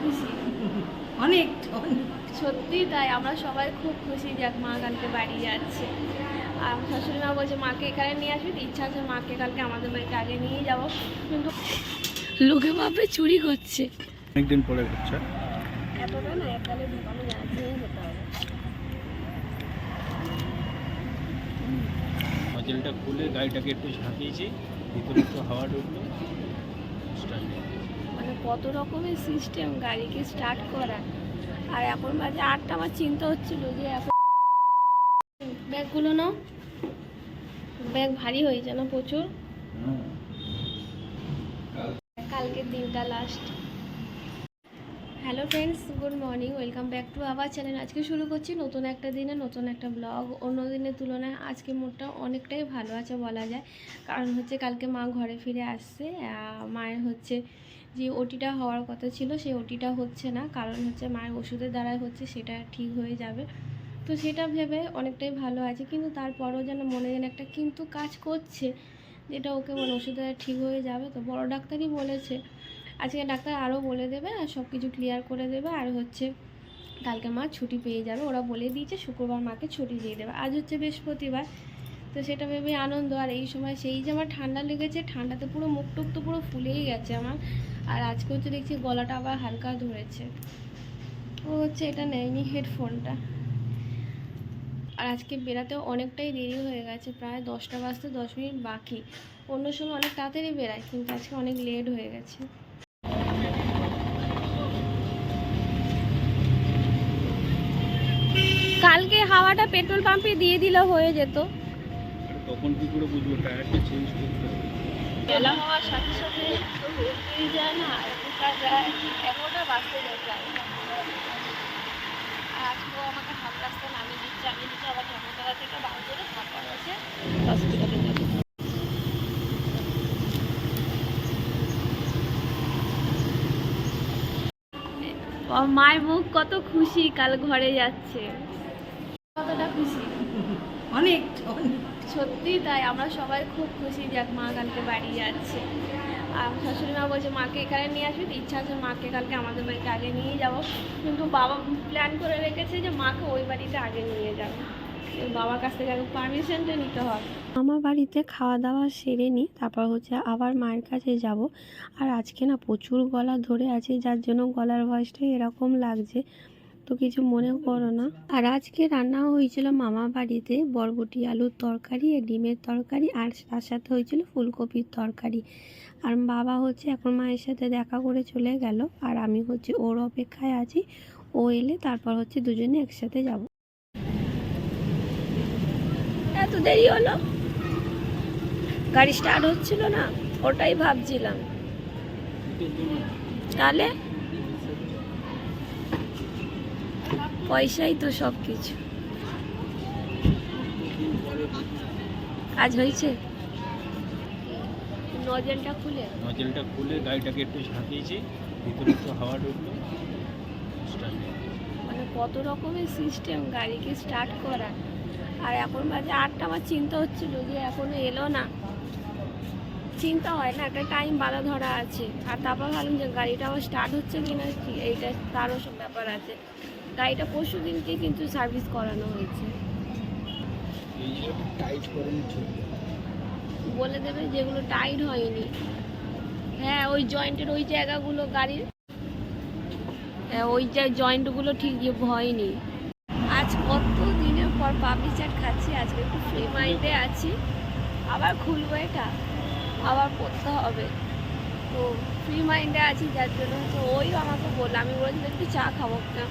খুশি অনেক সত্যি তাই আমরা সবাই খুব খুশি যে মা কালকে বাড়ি যাচ্ছে। আর আমার শাশুড়ি মা বলছে মাকে এখানে নিয়ে আসবি তো ইচ্ছা আছে মাকে কালকে আমাদের বাড়িতে আগে নিয়ে যাব। কিন্তু লোকে ভাবে চুরি করছে। অনেকদিন পরে ঘুরছে এতটা না ঢোকানো না, হবে। খুলে গাড়িটাকে একটু ঝাঁকিয়েছি ভিতরে একটু হাওয়া ঢুকলো। স্টার্ট কত রকমের সিস্টেম গাড়িকে স্টার্ট করা। আর এখন বাজে আটটা আমার চিন্তা হচ্ছিল যে এখন ব্যাগগুলো না ব্যাগ ভারী হয়েছে না প্রচুর। কালকের দিনটা last hello friends, good morning, welcome back to our channel. আজকে শুরু করছি নতুন একটা দিনে, নতুন একটা ব্লগ। অন্য দিনের তুলনায় আজকে মোডটা অনেকটাই ভালো আছে বলা যায়। কারণ হচ্ছে কালকে মা ঘরে ফিরে আসছে মায়ের হচ্ছে যে ওটিটা হওয়ার কথা ছিল, সেই ওটিটা হচ্ছে না। কারণ হচ্ছে মায়ের ওষুধের দ্বারাই হচ্ছে সেটা ঠিক হয়ে যাবে। তো সেটা ভেবে অনেকটাই ভালো আছে, কিন্তু তারপরেও যেন মনে যেন একটা কিন্তু কাজ করছে, যেটা ওকে মানে দ্বারা ঠিক হয়ে যাবে। তো বড় ডাক্তারই বলেছে আজকে ডাক্তার আরও বলে দেবে আর সব কিছু ক্লিয়ার করে দেবে। আর হচ্ছে কালকে মা ছুটি পেয়ে যাবে। ওরা বলে দিয়েছে শুক্রবার মাকে ছুটি দিয়ে দেবে। আজ হচ্ছে বৃহস্পতিবার, তো সেটা ভেবে আনন্দ। আর এই সময় সেই যে আমার ঠান্ডা লেগেছে, ঠান্ডাতে পুরো মুখ টুক তো পুরো ফুলেই গেছে আমার। আর আজকে হচ্ছে দেখছি গলাটা আবার হালকা ধরেছে। ও হচ্ছে এটা নেয়নি হেডফোনটা। আর আজকে বেরাতেও অনেকটাই দেরি হয়ে গেছে, প্রায় দশটা বাজতে দশ মিনিট বাকি। অন্য সময় অনেক তাড়াতাড়ি বেরায়, কিন্তু আজকে অনেক লেট হয়ে গেছে। হাওয়াটা পেট্রোল পাম্পে দিয়ে দিলে হয়ে যেত। তখন কি করে বুঝব? টায়ারটা চেঞ্জ করতে বেলা হওয়ার সাথে সাথে তো যায় না এখনকার প্রায় এগারোটা বাজতে যায় আজকেও আমাকে হাফ রাস্তা নামিয়ে দিচ্ছে আমি দিচ্ছি আবার ঠাকুরতলা থেকে বার করে তারপর হচ্ছে হসপিটালে যাব। মায়ের মুখ কত খুশি কাল ঘরে যাচ্ছে। কতটা খুশি। অনেক সত্যি তাই আমরা সবাই খুব খুশি যে মা কালকে বাড়ি যাচ্ছে। আর আমার শাশুড়ি মা বলছে মাকে এখানে নিয়ে আসবি? তো ইচ্ছা আছে মাকে কালকে আমাদের বাড়িতে আগে নিয়ে যাব। কিন্তু বাবা প্ল্যান করে রেখেছে যে মাকে ওই বাড়িতে আগে নিয়ে যাবে। বাবার কাছ থেকে আগে পারমিশনটা নিতে হবে। আমার বাড়িতে খাওয়া দাওয়া সেরে নিই তারপর হচ্ছে আবার মায়ের কাছে যাব। আর আজকে না প্রচুর গলা ধরে আছে যার জন্য গলার ভয়েসটা এরকম লাগছে। তো কিছু মনে করো না। আর আজকে রান্না হয়েছিল মামা বাড়িতে বরবটি আলুর তরকারি, ডিমের তরকারি, আর তার সাথে হয়েছিল ফুলকপির তরকারি। আর বাবা হচ্ছে এখন মায়ের সাথে দেখা করে চলে গেল, আর আমি হচ্ছে ওর অপেক্ষায় আছি। ও এলে তারপর হচ্ছে দুজনে একসাথে যাব। এত দেরি হলো? গাড়ি স্টার্ট হচ্ছিল না, ওটাই ভাবছিলাম। তাহলে? পয়সাই তো সব কিছু কাজ হয়েছে? নজলটা খুলে। নজলটা খুলে গাড়িটাকে একটু ঝাঁকিয়েছি ভিতরে একটু হাওয়া ঢুকলো। মানে কত রকমের সিস্টেম গাড়িকে স্টার্ট করা। আর এখন বাজে আটটা আমার চিন্তা হচ্ছিল যে এখনও এলো না। চিন্তা হয় না একটা টাইম বাধা ধরা আছে। আর তারপর ভাবলাম যে গাড়িটা আমার স্টার্ট হচ্ছে কি না কি এইটা তারও সব ব্যাপার আছে। গাড়িটা পরশু দিনকে কিন্তু সার্ভিস করানো হয়েছে। বলে দেবে যেগুলো টাইট হয়নি। হ্যাঁ ওই জয়েন্টের ওই জায়গাগুলো গাড়ির। হ্যাঁ ওই যে জয়েন্টগুলো ঠিক হয়নি। আজ কত দিনের পর পাবলি চাট খাচ্ছি, আজকে একটু ফ্রি মাইন্ডে আছি। আবার খুলবো এটা, আবার পড়তে হবে। তো ফ্রি মাইন্ডে আছি, যার জন্য হচ্ছে ওই আমাকে বলল, আমি বলেছিলাম একটু চা খাব না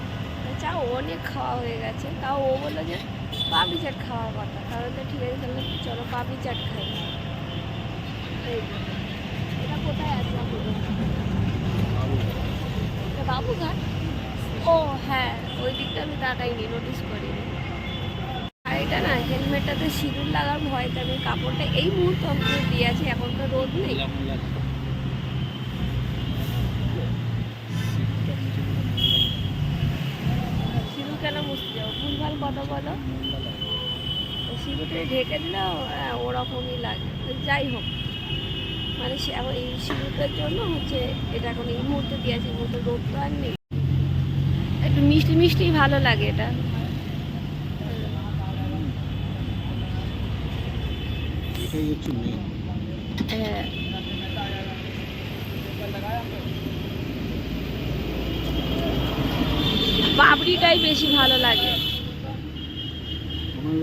চা অনেক খাওয়া হয়ে গেছে। তাও ও বলল যে পাবলি চাট খাওয়ার কথা। তাহলে তো ঠিক আছে, তাহলে চলো পাবলি চাট খাই। এটা কোথায় আছে? এটা বাবুঘাট ও হ্যাঁ ওই দিকটা আমি তাকাইনি নোটিস করিনি। এটা না হেলমেটটাতে সিঁদুর লাগার ভয়তে আমি কাপড়টা এই মুহূর্তে অন্তত দিয়ে আছি, এখন তো রোদ নেই সিঁদুর কেন মুছতে যাব ভুলভাল কথা বলো। সিঁদুরটা ঢেকে দিলেও হ্যাঁ, ওরকমই লাগে। যাই হোক মানে সে এখন এই সিঁদুরটার জন্য হচ্ছে এটা এখন এই মুহূর্তে দিয়েছে এই মুহূর্তে রোদ তো আর নেই। একটু মিষ্টি মিষ্টি ভালো লাগে এটা। হ্যাঁ। পাপড়িটাই বেশি ভালো লাগে আমার ওই আলু মাখা মালুগুলো অতটা ভালো লাগে পাপড়িটা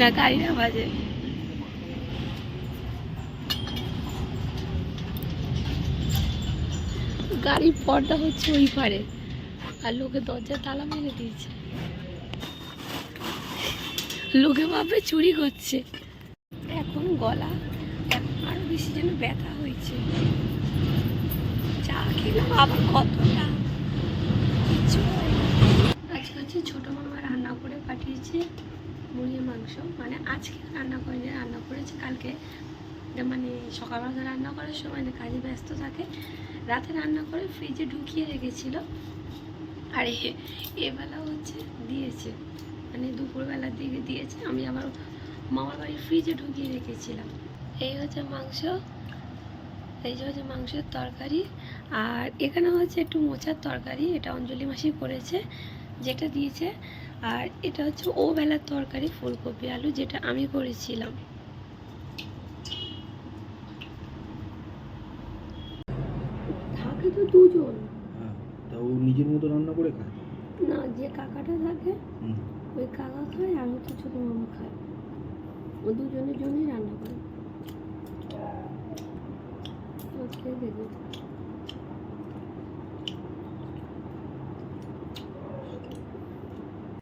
শুনতে পাচ্ছি না আওয়াজে গাড়ির পর্দা হচ্ছে ওই পারে, আর লোকে দরজা তালা মেরে দিয়েছে। লোকে ভাবে চুরি করছে। এখন গলা এখন আরও বেশি যেন ব্যথা হয়েছে। চা খেলাম, আবার কতটা? না। আজকে হচ্ছে ছোটো মামা রান্না করে পাঠিয়েছে। মুরগির মাংস। মানে আজকে রান্না করেনি, রান্না করেছে কালকে। মানে সকালবেলা রান্না করার সময় না কাজে ব্যস্ত থাকে। রাতে রান্না করে ফ্রিজে ঢুকিয়ে রেখেছিল। আর এবেলা হচ্ছে দিয়েছে। মানে দুপুরবেলার দিকে দিয়েছে। আমি আবার মামার বাড়ির ফ্রিজে ঢুকিয়ে রেখেছিলাম। এই হচ্ছে মাংস। এই যে হচ্ছে মাংসের তরকারি। আর এখানে হচ্ছে একটু মোচার তরকারি। এটা অঞ্জলি মাসি করেছে। যেটা দিয়েছে আর এটা হচ্ছে ও বেলার তরকারি ফুলকপি আলু যেটা আমি করেছিলাম। থাকে তো দুজন। হ্যাঁ তা ও নিজের মতো রান্না করে খায়? না যে কাকাটা থাকে ওই কাকা খায় আর হচ্ছে ছোটো মামা খায়। ও দুজনের জন্যই রান্না করে। তো খেয়ে দেখি।